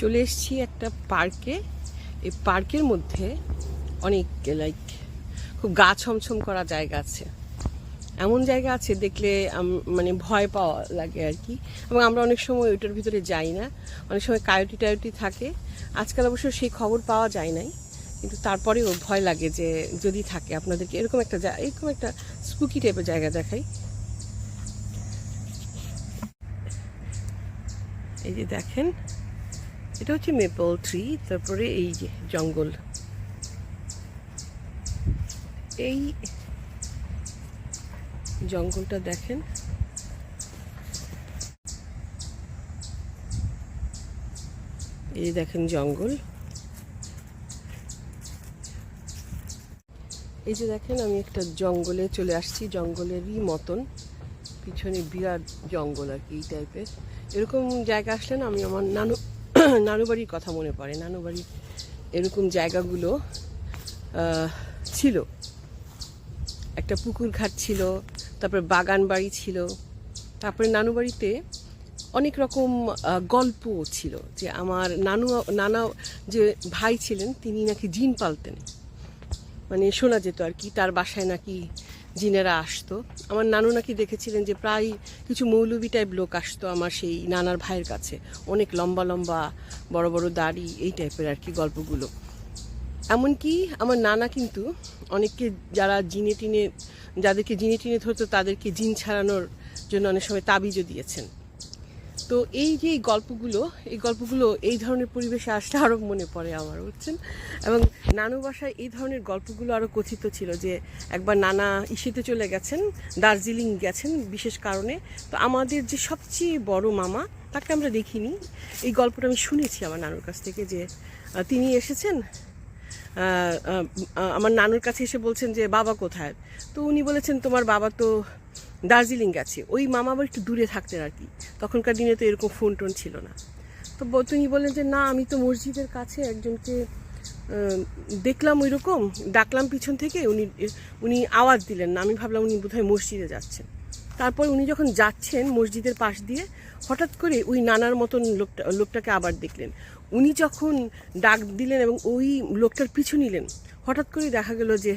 চলে এসেছি একটা পার্কে। এই পার্কের মধ্যে অনেক লাইক খুব গা ছমছম করা জায়গা আছে। এমন জায়গা আছে দেখলে মানে ভয় পাওয়া লাগে আর কি। এবং আমরা অনেক সময় ওইটার ভিতরে যাই না। অনেক সময় কায়োটি টায়োটি থাকে। আজকাল অবশ্য সেই খবর পাওয়া যায় নাই। কিন্তু তারপরেও ভয় লাগে যে যদি থাকে আপনাদেরকে। এরকম একটা এরকম একটা স্পুকি টাইপের জায়গা দেখাই। এই যে দেখেন এটা হচ্ছে মেপল ট্রি তারপরে এই যে জঙ্গল। এই জঙ্গলটা দেখেন। এই দেখেন জঙ্গল। এই যে দেখেন, আমি একটা জঙ্গলে চলে আসছি, জঙ্গলেরই মতন। পিছনে বিরাট জঙ্গল আর কি, এই টাইপের এরকম জায়গা আসলে না, আমি আমার নানু নানু বাড়ির কথা মনে পড়ে। নানু বাড়ির এরকম জায়গাগুলো ছিল। একটা পুকুর ঘাট ছিল, তারপরে বাগান বাড়ি ছিল, তারপরে নানুবাড়িতে অনেক রকম গল্প ছিল যে আমার নানু, নানা যে ভাই ছিলেন, তিনি নাকি জিন পালতেন। মানে শোনা যেত আর কি, তার বাসায় নাকি জিনেরা আসতো। আমার নানু নাকি দেখেছিলেন যে প্রায় কিছু মৌলবি টাইপ লোক আসতো আমার সেই নানার ভাইয়ের কাছে। অনেক লম্বা লম্বা, বড় বড় দাড়ি, এই টাইপের আর কি গল্পগুলো। এমনকি আমার নানা কিন্তু অনেককে যারা জিনে টিনে যাদেরকে জিনে টিনে ধরতো তাদেরকে জিন ছাড়ানোর জন্য অনেক সময় তাবিজও দিয়েছেন। তো এই যে গল্পগুলো, এই গল্পগুলো এই ধরনের পরিবেশে আসলে আরও মনে পড়ে আমার, বুঝছেন? এবং নানু বাসায় এই ধরনের গল্পগুলো আরও কথিত ছিল যে একবার নানা ইসেতে চলে গেছেন, দার্জিলিং গেছেন বিশেষ কারণে। তো আমাদের যে সবচেয়ে বড় মামা, তাকে আমরা দেখিনি। এই গল্পটা আমি শুনেছি আমার নানুর কাছ থেকে যে তিনি এসেছেন আমার নানুর কাছে এসে বলছেন যে, বাবা কোথায়? তো উনি বলেছেন, তোমার বাবা তো দার্জিলিং গেছে। ওই মামা আবার একটু দূরে থাকতেন আর কি। তখনকার দিনে তো এরকম ফোন টোন ছিল না। তো তিনি বললেন যে, না, আমি তো মসজিদের কাছে একজনকে দেখলাম ওই রকম ডাকলাম পিছন থেকে, উনি উনি আওয়াজ দিলেন না। আমি ভাবলাম উনি বোধহয় মসজিদে যাচ্ছেন। তারপর উনি যখন যাচ্ছেন মসজিদের পাশ দিয়ে, হঠাৎ করে ওই নানার মতন লোকটা, লোকটাকে আবার দেখলেন। উনি যখন ডাক দিলেন এবং ওই লোকটার পিছু নিলেন, হঠাৎ করে দেখা গেল যে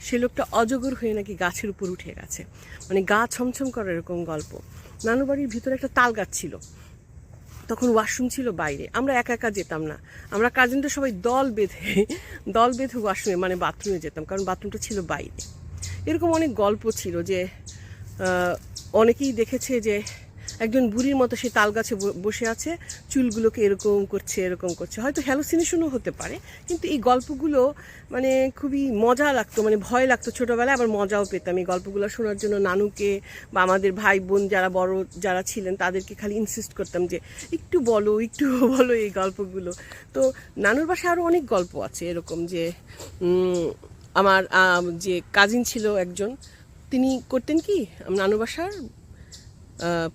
সে লোকটা অজগর হয়ে নাকি গাছের উপর উঠে গেছে। মানে গা ছমছম করার এরকম গল্প। নানু বাড়ির ভিতরে একটা তাল গাছ ছিল। তখন ওয়াশরুম ছিল বাইরে। আমরা একা একা যেতাম না। আমরা কাজিনরা সবাই দল বেঁধে দল বেঁধে ওয়াশরুমে মানে বাথরুমে যেতাম। কারণ বাথরুমটা ছিল বাইরে। এরকম অনেক গল্প ছিল যে অনেকেই দেখেছে যে একজন বুড়ির মতো সে তাল গাছে বসে আছে, চুলগুলোকে এরকম করছে এরকম করছে। হয়তো হ্যালোসিনেশনও হতে পারে, কিন্তু এই গল্পগুলো মানে খুবই মজা লাগতো মানে ভয় লাগতো ছোটোবেলায়, আবার মজাও পেতাম। এই গল্পগুলো শোনার জন্য নানুকে বা আমাদের ভাই বোন যারা বড় যারা ছিলেন, তাদেরকে খালি ইনসিস্ট করতাম যে, একটু বলো একটু বলো এই গল্পগুলো। তো নানুর বাসায় আরও অনেক গল্প আছে এরকম যে আমার যে কাজিন ছিল একজন, তিনি করতেন কি নানু বাসার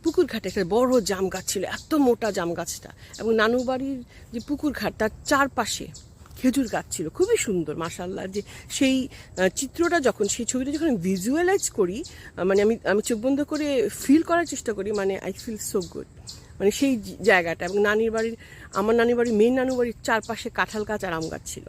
পুকুর ঘাটে একটা বড় জাম গাছ ছিল, এত মোটা জাম গাছটা। এবং নানু বাড়ির যে পুকুর ঘাট, তার চারপাশে খেজুর গাছ ছিল, খুবই সুন্দর মাসাল্লাহ যে সেই চিত্রটা যখন, সেই ছবিটা যখন ভিজুয়ালাইজ করি মানে আমি আমি চোখ বন্ধ করে ফিল করার চেষ্টা করি মানে আই ফিল সো গুড মানে সেই জায়গাটা। এবং নানির বাড়ির, আমার নানির বাড়ির মেন নানু বাড়ির চারপাশে কাঁঠাল গাছ আর আম গাছ ছিল।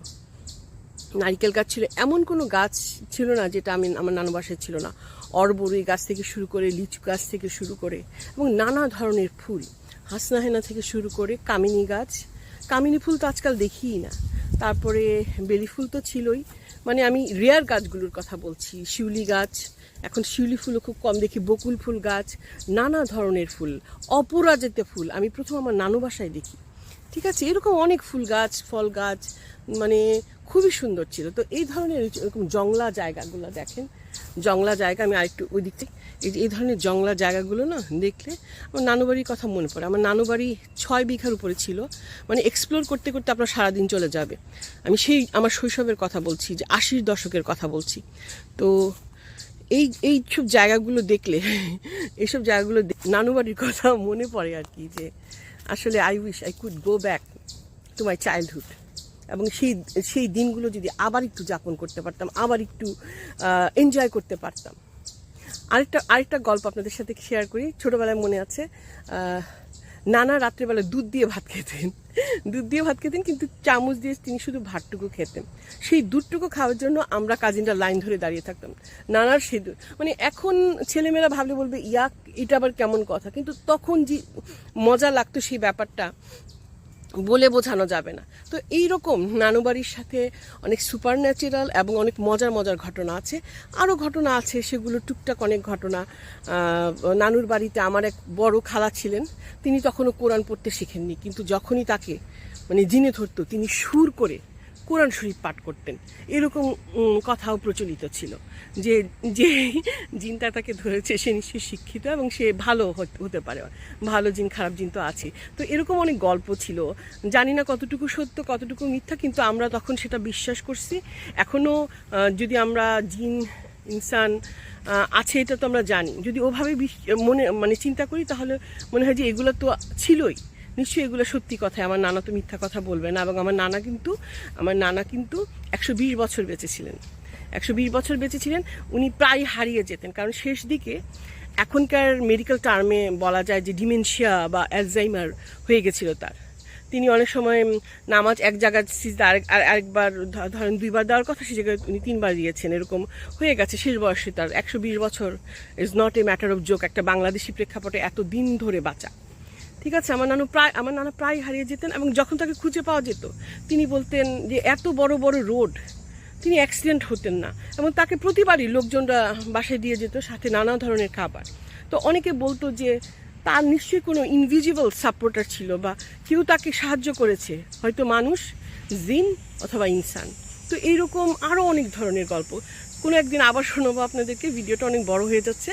নারকেল গাছ ছিল। এমন কোনো গাছ ছিল না যেটা আমি, আমার নানু বাসায় ছিল না। অরবরই গাছ থেকে শুরু করে, লিচু গাছ থেকে শুরু করে এবং নানা ধরনের ফুল। হাসনাহেনা থেকে শুরু করে কামিনী গাছ। কামিনী ফুল তো আজকাল দেখিই না। তারপরে বেলি ফুল তো ছিলই। মানে আমি রেয়ার গাছগুলোর কথা বলছি। শিউলি গাছ, এখন শিউলি ফুলও খুব কম দেখি। বকুল ফুল গাছ, নানা ধরনের ফুল। অপরাজিত ফুল। আমি প্রথম আমার নানু বাসায় দেখি। ঠিক আছে? এরকম অনেক ফুল গাছ, ফল গাছ মানে খুবই সুন্দর ছিল। তো এই ধরনের এরকম জংলা জায়গাগুলো দেখেন। জংলা জায়গা, আমি আরেকটু ওই দিক থেকে এই ধরনের জংলা জায়গাগুলো না দেখলে আমার নানু বাড়ির কথা মনে পড়ে। আমার নানু বাড়ি ছয় বিঘার উপরে ছিল। মানে এক্সপ্লোর করতে করতে আপনার সারাদিন চলে যাবে। আমি সেই আমার শৈশবের কথা বলছি, যে আশির দশকের কথা বলছি। তো এই এই সব জায়গাগুলো দেখলে এইসব জায়গাগুলো দে- নানু বাড়ির কথা মনে পড়ে আর কি, যে আসলে I wish I could go back to my childhood এবং সেই সেই দিনগুলো যদি আবার একটু যাপন করতে পারতাম, আবার একটু এনজয় করতে পারতাম। আরেকটা আরেকটা গল্প আপনাদের সাথে শেয়ার করি। ছোটোবেলায় মনে আছে নানা রাত্রেবেলা দুধ দিয়ে ভাত খেতেন। দুধ দিয়ে ভাত খেতেন, কিন্তু চামচ দিয়ে তিনি শুধু ভাতটুকু খেতেন। সেই দুধটুকু খাওয়ার জন্য আমরা কাজিনরা লাইন ধরে দাঁড়িয়ে থাকতাম। নানার সেই দুধ মানে এখন ছেলেমেয়েরা ভাবলে বলবে, ইয়াক, এটা আবার কেমন কথা? কিন্তু তখন যে মজা লাগতো সেই ব্যাপারটা বলে বোঝানো যাবে না। তো এই রকম নানুবাড়ির সাথে অনেক সুপার ন্যাচারাল এবং অনেক মজার মজার ঘটনা আছে। আরও ঘটনা আছে, সেগুলো টুকটাক অনেক ঘটনা। নানুর বাড়িতে আমার এক বড় খালা ছিলেন, তিনি তখনও কোরআন পড়তে শিখেননি। কিন্তু যখনই তাকে মানে জিনে ধরতো, তিনি সুর করে কোরআন শরীফ পাঠ করতেন। এরকম কথাও প্রচলিত ছিল। যে যে জিনটা তাকে ধরেছে, সে নিশ্চয়ই শিক্ষিত এবং সে ভালো হতে- পারে। ভালো জিন, খারাপ জিন তো আছে তো এরকম অনেক গল্প ছিল। জানি না কতটুকু সত্য, কতটুকু মিথ্যা, কিন্তু আমরা তখন সেটা বিশ্বাস করছি। এখনও যদি আমরা জিন, ইনসান আছে এটা তো আমরা জানি। যদি ওভাবে মনে মানে চিন্তা করি তাহলে মনে হয় যে এগুলো তো ছিলই। নিশ্চয়ই এগুলো সত্যি কথা। আমার নানা তো মিথ্যা কথা বলবে না এবং আমার নানা কিন্তু, আমার নানা কিন্তু একশো বিশ বছর বেঁচে ছিলেন। একশো বিশ বছর বেঁচে ছিলেন, উনি প্রায় হারিয়ে যেতেন। কারণ শেষ দিকে এখনকার মেডিকেল টার্মে বলা যায় যে ডিমেনশিয়া বা অ্যালজাইমার হয়ে গেছিল তার। তিনি অনেক সময় নামাজ এক জায়গায় সিজদা আরেক আর- আরেকবার ধরেন দুইবার দেওয়ার কথা সে জায়গায় উনি তিনবার দিয়েছেন। এরকম হয়ে গেছে শেষ বয়সে তার। একশো বিশ বছর is not a matter of joke একটা বাংলাদেশি প্রেক্ষাপটে এত দিন ধরে বাঁচা। ঠিক আছে, আমার নানু প্রায়, আমার নানা প্রায় হারিয়ে যেতেন এবং যখন তাকে খুঁজে পাওয়া যেত, তিনি বলতেন যে, এত বড় বড় রোড, তিনি অ্যাক্সিডেন্ট হতেন না। এবং তাকে প্রতিবারই লোকজনরা বাসায় দিয়ে যেত, সাথে নানা ধরনের খাবার। তো অনেকে বলতো যে, তার নিশ্চয়ই কোনো ইনভিজিবল সাপোর্টার ছিল বা কেউ তাকে সাহায্য করেছে, হয়তো মানুষ, জিন অথবা ইনসান। তো এইরকম আরও অনেক ধরনের গল্প। কোনো একদিন আবার শোনাবো আপনাদেরকে, ভিডিওটা অনেক বড় হয়ে যাচ্ছে।